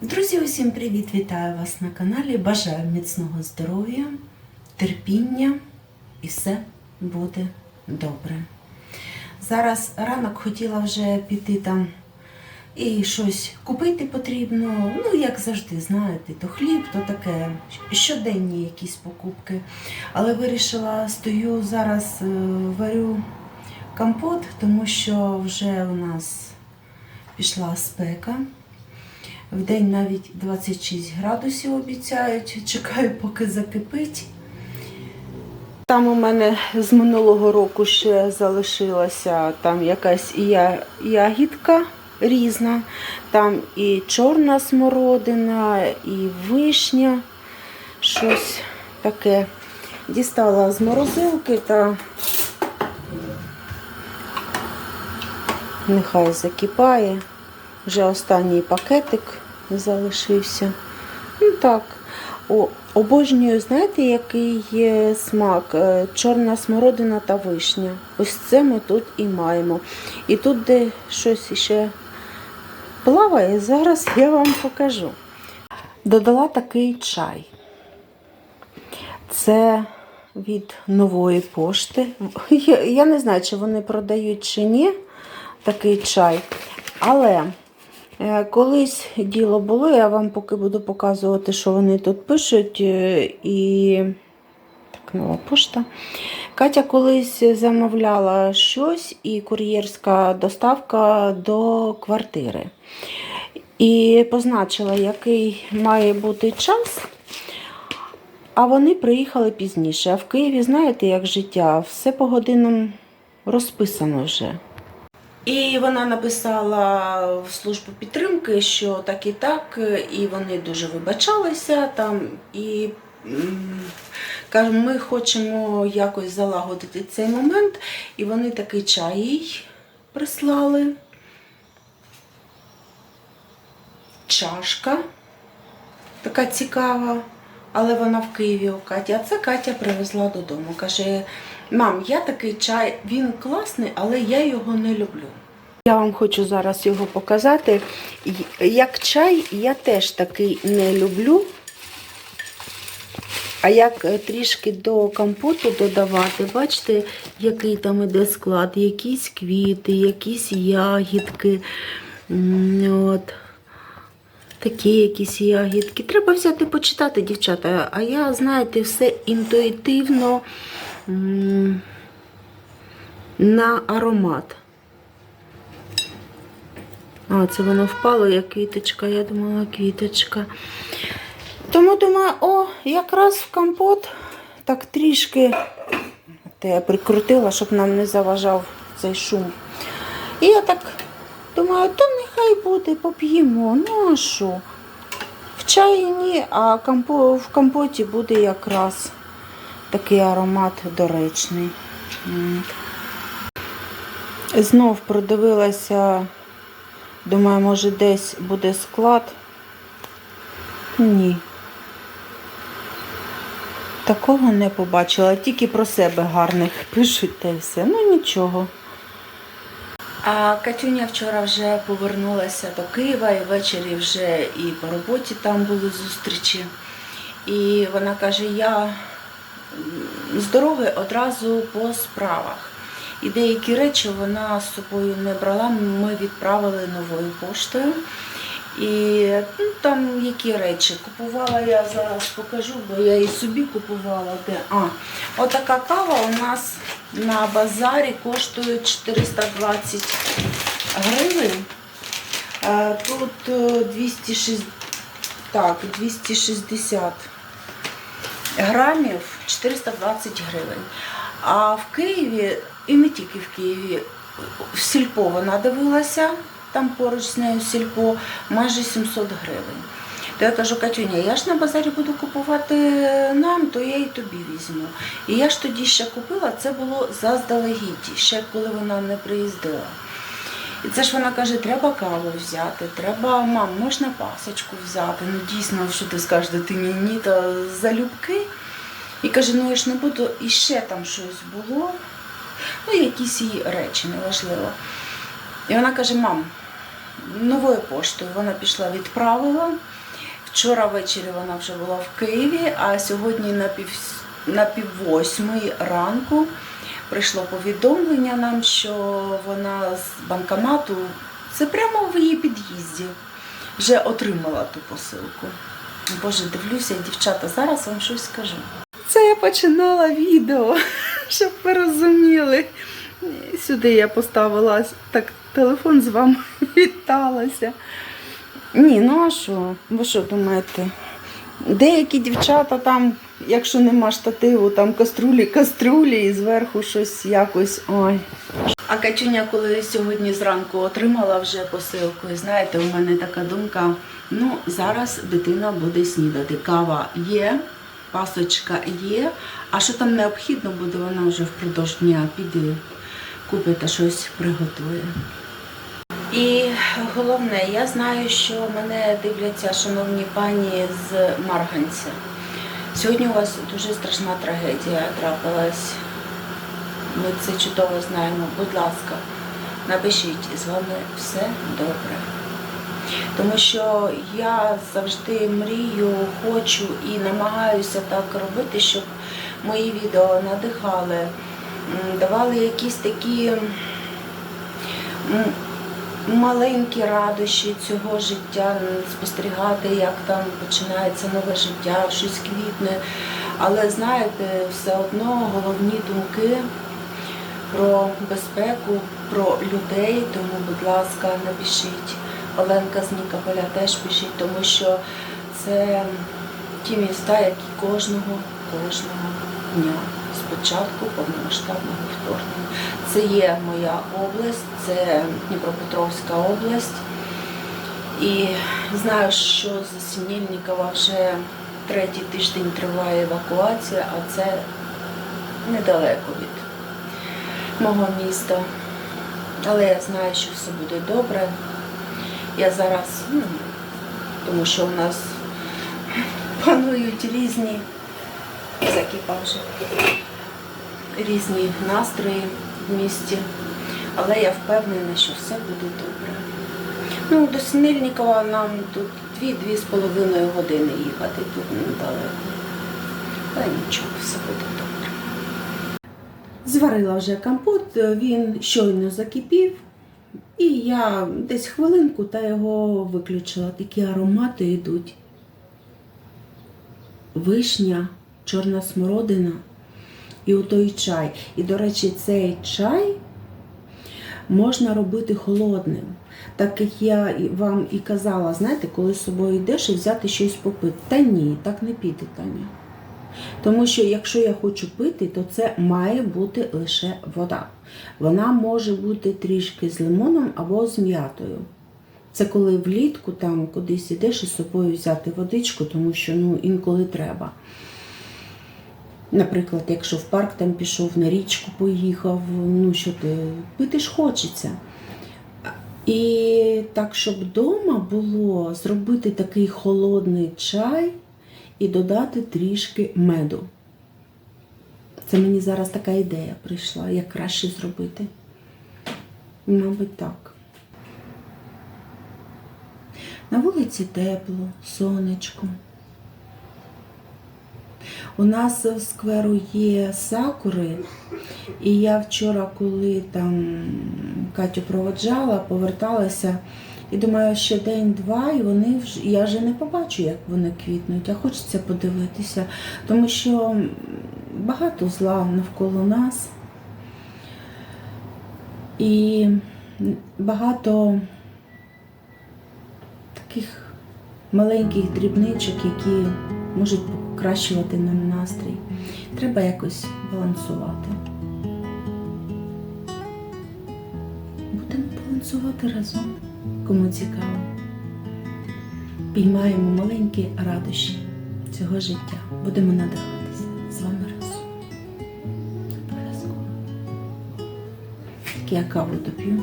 Друзі, усім привіт! Вітаю вас на каналі. Бажаю міцного здоров'я, терпіння і все буде добре. Зараз ранок хотіла вже піти там і щось купити потрібно. Ну, як завжди, знаєте, то хліб, то таке щоденні якісь покупки. Але вирішила, стою зараз, е, варю компот, тому що вже у нас пішла спека. В день навіть 26 градусів обіцяють. Чекаю, поки закипить. Там у мене з минулого року ще залишилася там якась ягідка різна, там і чорна смородина, і вишня, щось таке. Дістала з морозилки та нехай закипає. Вже останній пакетик залишився. Ну так. О, обожнюю, знаєте, який є смак? Е, Чорна смородина та вишня. Ось це ми тут і маємо. І тут, де щось ще плаває, зараз я вам покажу. Додала такий чай. Це від нової пошти. Я, не знаю, чи вони продають чи ні такий чай. Але колись діло було, я вам поки буду показувати, що вони тут пишуть. е, І так, нова пошта. Катя колись замовляла щось і кур'єрська доставка до квартири. І позначила, який має бути час. А вони приїхали пізніше. А в Києві, знаєте, як життя, все по годинам розписано вже. І вона написала в службу підтримки, що так і так, і вони дуже вибачалися там. І каже, ми хочемо якось залагодити цей момент. І вони такий чай їй прислали. Чашка така цікава, але вона в Києві у Каті. А це Катя привезла додому. Каже: мам, я такий чай, він класний, але я його не люблю. Я вам хочу зараз його показати. Як чай, я теж такий не люблю. А як е, трішки до компоту додавати, бачите, який там іде склад, якісь квіти, якісь ягідки. От. Такі якісь ягідки. Треба взяти почитати, дівчата. А я, знаєте, все інтуїтивно на аромат. А, це воно впало, як квіточка. Я думала, квіточка. Тому думаю, о, якраз в компот так трішки Те я прикрутила, щоб нам не заважав цей шум. І я так думаю, то нехай буде, поп'ємо. Ну а що? В чаї ні, а в компоті буде якраз такий аромат доречний. Знов продивилася, думаю, може десь буде склад. Ні. Такого не побачила, тільки про себе гарних пишуть та й все. Ну нічого. А Катюня вчора вже повернулася до Києва і ввечері вже і по роботі там були зустрічі. І вона каже, я з дороги одразу по справах. І деякі речі вона з собою не брала. Ми відправили новою поштою. І ну, там які речі купувала я зараз покажу, бо я і собі купувала де. А, отака кава у нас на базарі коштує 420 гривень. Е, Тут е, 260, так, 260 грамів 420 гривень. А в Києві, і не тільки в Києві, в сільпо вона дивилася, там поруч з нею сільпо, майже 700 гривень. То я кажу, Катюня, я ж на базарі буду купувати нам, то я і тобі візьму. І я ж тоді ще купила, це було заздалегідь, ще коли вона не приїздила. І це ж вона каже, треба каву взяти, треба, мам, можна пасочку взяти. Ну дійсно, що ти скажеш дитині, ні, та залюбки. І каже, ну я ж не буду, і ще там щось було. Ну, якісь її речі, неважливо. І вона каже, мам, новою поштою. Вона пішла, відправила. Вчора ввечері вона вже була в Києві, а сьогодні на пів, на пів восьмої ранку прийшло повідомлення нам, що вона з банкомату, це прямо в її під'їзді, вже отримала ту посилку. Боже, дивлюся, дівчата, зараз вам щось скажу. Це я починала відео, щоб ви розуміли. Сюди я поставила так телефон з вами віталася. Ні, ну а що? Ви що думаєте? Деякі дівчата там, якщо нема штативу, там каструлі, каструлі і зверху щось якось. Ой. А Катюня, коли сьогодні зранку отримала вже посилку, знаєте, у мене така думка: ну, зараз дитина буде снідати. Кава є, пасочка є, а що там необхідно буде, вона вже впродовж дня піде, купить та щось приготує. І головне, я знаю, що мене дивляться шановні пані з Марганця. Сьогодні у вас дуже страшна трагедія трапилась. Ми це чудово знаємо. Будь ласка, напишіть, з вами все добре. Тому що я завжди мрію, хочу і намагаюся так робити, щоб мої відео надихали, давали якісь такі маленькі радощі цього життя, спостерігати, як там починається нове життя, щось квітне. Але знаєте, все одно головні думки про безпеку, про людей. Тому, будь ласка, напишіть. Оленка з Нікополя теж пишіть, тому що це ті міста, які кожного, кожного дня спочатку повномасштабного вторгнення. Це є моя область, це Дніпропетровська область. І знаю, що з Сінєльникова вже третій тиждень триває евакуація, а це недалеко від мого міста. Але я знаю, що все буде добре. Я зараз, ну, тому що у нас панують різні закипав вже різні настрої в місті, але я впевнена, що все буде добре. Ну, до Синельникова нам тут дві-дві з половиною години їхати, тут недалеко. Але нічого, все буде добре. Зварила вже компот, він щойно закипів, і я десь хвилинку та його виключила. Такі аромати йдуть. Вишня, чорна смородина і отой чай. І, до речі, цей чай можна робити холодним. Так як я вам і казала, знаєте, коли з собою йдеш і взяти щось попити. Та ні, так не піде, Таня. Тому що якщо я хочу пити, то це має бути лише вода. Вона може бути трішки з лимоном або з м'ятою. Це коли влітку там кудись ідеш і з собою взяти водичку, тому що ну, інколи треба. Наприклад, якщо в парк там пішов, на річку поїхав, ну що ти, пити ж хочеться. І так, щоб вдома було зробити такий холодний чай і додати трішки меду. Це мені зараз така ідея прийшла, як краще зробити. Мабуть, так. На вулиці тепло, сонечко. У нас в скверу є сакури, і я вчора, коли там Катю проводжала, поверталася, і думаю, ще день-два, і вони вже я вже не побачу, як вони квітнуть, а хочеться подивитися, тому що багато зла навколо нас. І багато таких маленьких дрібничок, які можуть покращувати нам настрій. Треба якось балансувати. Будемо балансувати разом, кому цікаво. Піймаємо маленькі радощі цього життя. Будемо надихатися з вами разом. Обов'язково. Так я каву доп'ю.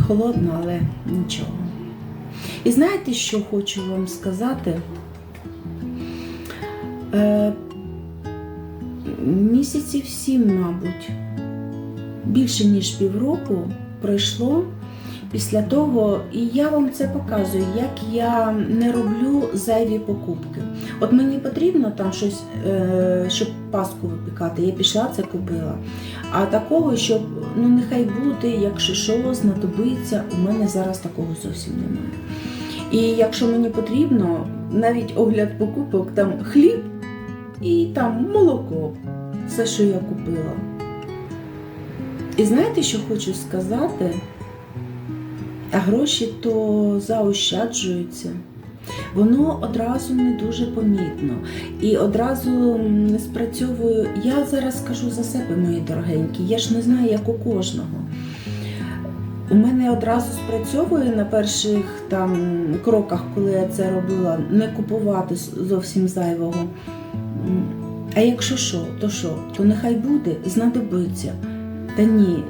Холодно, але нічого. І знаєте, що хочу вам сказати? Е, місяців сім, мабуть, більше ніж півроку пройшло після того, і я вам це показую, як я не роблю зайві покупки. От мені потрібно там щось, е, щоб паску випікати, я пішла це купила. А такого, щоб ну нехай буде, якщо що, знадобиться, у мене зараз такого зовсім немає. І якщо мені потрібно, навіть огляд покупок, там хліб і там молоко, все, що я купила. І знаєте, що хочу сказати? А гроші то заощаджуються. Воно одразу не дуже помітно. І одразу спрацьовую. Я зараз скажу за себе, мої дорогенькі, я ж не знаю, як у кожного. У мене одразу спрацьовує на перших там кроках, коли я це робила, не купувати зовсім зайвого. А якщо що, то що? То нехай буде, знадобиться. Та ні.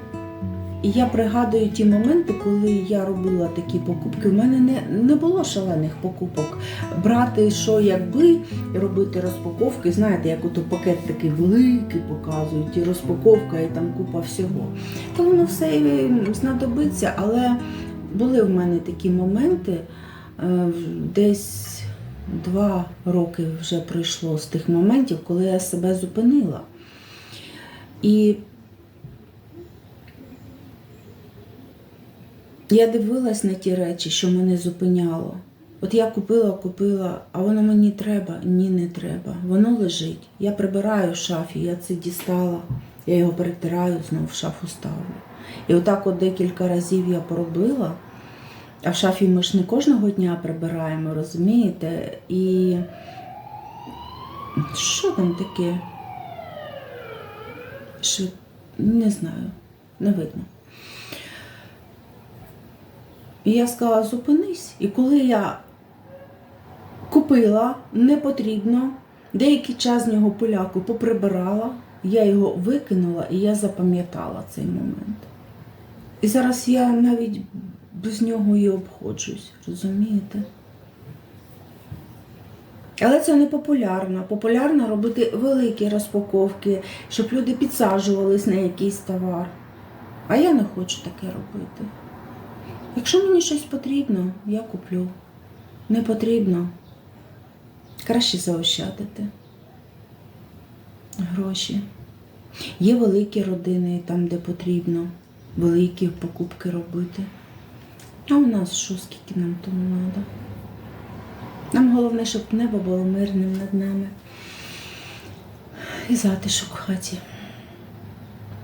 І я пригадую ті моменти, коли я робила такі покупки. У мене не, не було шалених покупок. Брати, що якби, і робити розпаковки, знаєте, як ото пакет такий великий показують, і розпаковка, і там купа всього. Та воно все знадобиться, але були в мене такі моменти, е, десь два роки вже пройшло з тих моментів, коли я себе зупинила. І я дивилась на ті речі, що мене зупиняло. От я купила, купила, а воно мені треба? Ні, не треба. Воно лежить. Я прибираю в шафі, я це дістала, я його перетираю, знову в шафу ставлю. І отак от декілька разів я поробила. А в шафі ми ж не кожного дня прибираємо, розумієте? І що там таке? Що не знаю, не видно. І я сказала, зупинись. І коли я купила, не потрібно, деякий час з нього поляку поприбирала, я його викинула і я запам'ятала цей момент. І зараз я навіть без нього і обходжусь, розумієте? Але це не популярно. Популярно робити великі розпаковки, щоб люди підсаджувались на якийсь товар. А я не хочу таке робити. Якщо мені щось потрібно, я куплю. Не потрібно. Краще заощадити гроші. Є великі родини, там, де потрібно великі покупки робити. А у нас що, скільки нам тому треба? Нам головне, щоб небо було мирним над нами. І затишок в хаті.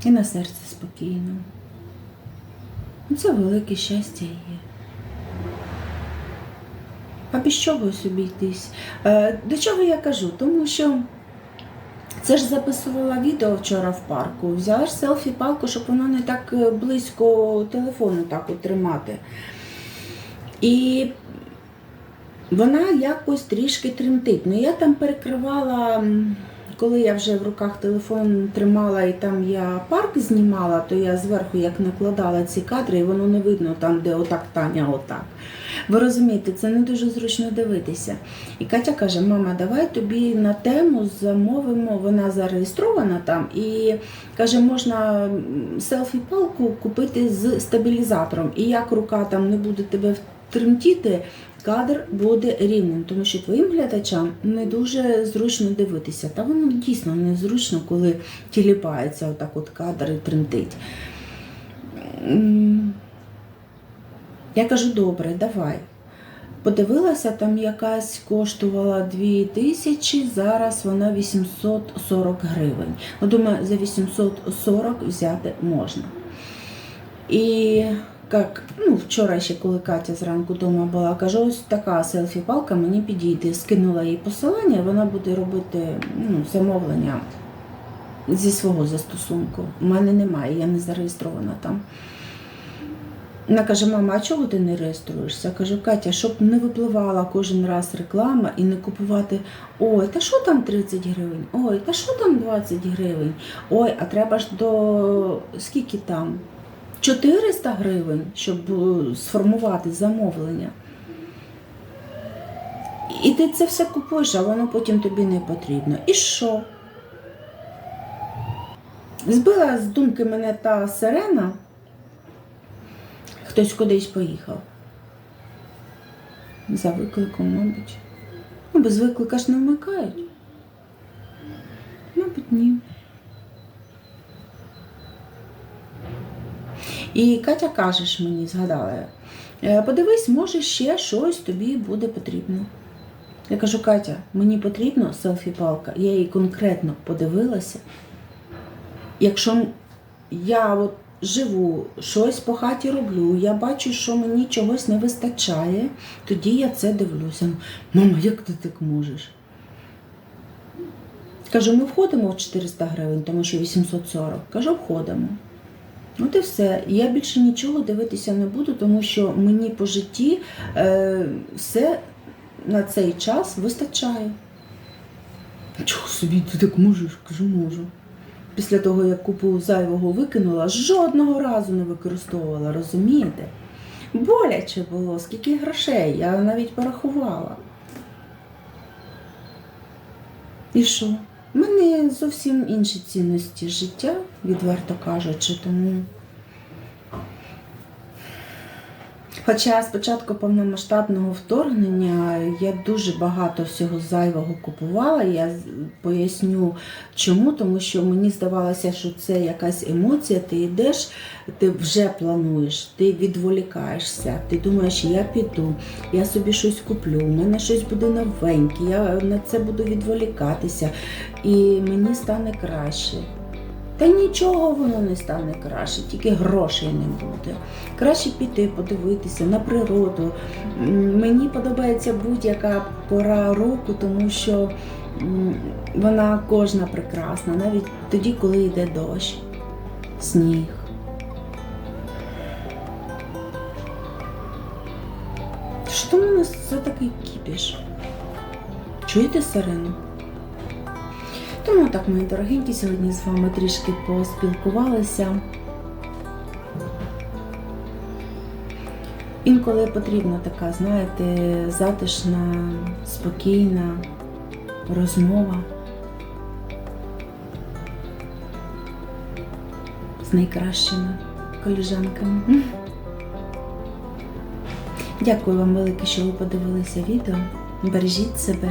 І на серці спокійно. Це велике щастя є. А без чого собі йтись? Е, До чого я кажу? Тому що це ж записувала відео вчора в парку. Взяла ж селфі-палку, щоб воно не так е, близько телефону так тримати. І вона якось трішки тремтить. Ну я там перекривала, коли я вже в руках телефон тримала і там я парк знімала, то я зверху як накладала ці кадри, і воно не видно там, де отак Таня, отак. Ви розумієте, це не дуже зручно дивитися. І Катя каже: мама, давай тобі на тему замовимо, вона зареєстрована там, і каже, можна селфі-палку купити з стабілізатором. І як рука там не буде тебе тремтіти, кадр буде рівним, тому що твоїм глядачам не дуже зручно дивитися. Та воно дійсно незручно, коли тіліпається отак от кадр і тремтить. Я кажу, добре, давай. Подивилася, там якась коштувала 2000, зараз вона 840 гривень. Ну, думаю, за 840 взяти можна. І як, ну, вчора ще, коли Катя зранку вдома була, кажу, ось така селфі-палка мені підійде. Скинула їй посилання, вона буде робити ну, замовлення зі свого застосунку. У мене немає, я не зареєстрована там. Вона каже, мама, а чого ти не реєструєшся? Кажу, Катя, щоб не випливала кожен раз реклама і не купувати ой, та що там 30 гривень? Ой, та що там 20 гривень? Ой, а треба ж до скільки там? 400 гривень, щоб е, сформувати замовлення. І ти це все купуєш, а воно потім тобі не потрібно. І що? Збила з думки мене та сирена. Хтось кудись поїхав. За викликом, мабуть. Ну, без виклика ж не вмикають. Мабуть, ні. І Катя кажеш мені, згадала, «Е, подивись, може ще щось тобі буде потрібно. Я кажу, Катя, мені потрібно селфі-палка. Я її конкретно подивилася. Якщо я от живу, щось по хаті роблю, я бачу, що мені чогось не вистачає, тоді я це дивлюся. Мама, як ти так можеш? Кажу, ми входимо в 400 гривень, тому що 840. Кажу, входимо. От і все. Я більше нічого дивитися не буду, тому що мені по житті е, все на цей час вистачає. Чого собі ти так можеш? Кажу, можу. Після того, як купу зайвого викинула, жодного разу не використовувала, розумієте? Боляче було, скільки грошей, я навіть порахувала. І що? У мене зовсім інші цінності життя, відверто кажучи, тому. Хоча з початку повномасштабного вторгнення я дуже багато всього зайвого купувала. Я поясню чому, тому що мені здавалося, що це якась емоція. Ти йдеш, ти вже плануєш, ти відволікаєшся, ти думаєш, я піду, я собі щось куплю, у мене щось буде новеньке, я на це буду відволікатися, і мені стане краще. Та нічого воно не стане краще, тільки грошей не буде. Краще піти, подивитися на природу. Мені подобається будь-яка пора року, тому що вона кожна прекрасна, навіть тоді, коли йде дощ, сніг. Що там у нас за такий кіпіш? Чуєте сирену? Тому так, мої дорогенькі, сьогодні з вами трішки поспілкувалися. Інколи потрібна така, знаєте, затишна, спокійна розмова з найкращими коліжанками. Дякую вам велике, що ви подивилися відео. Бережіть себе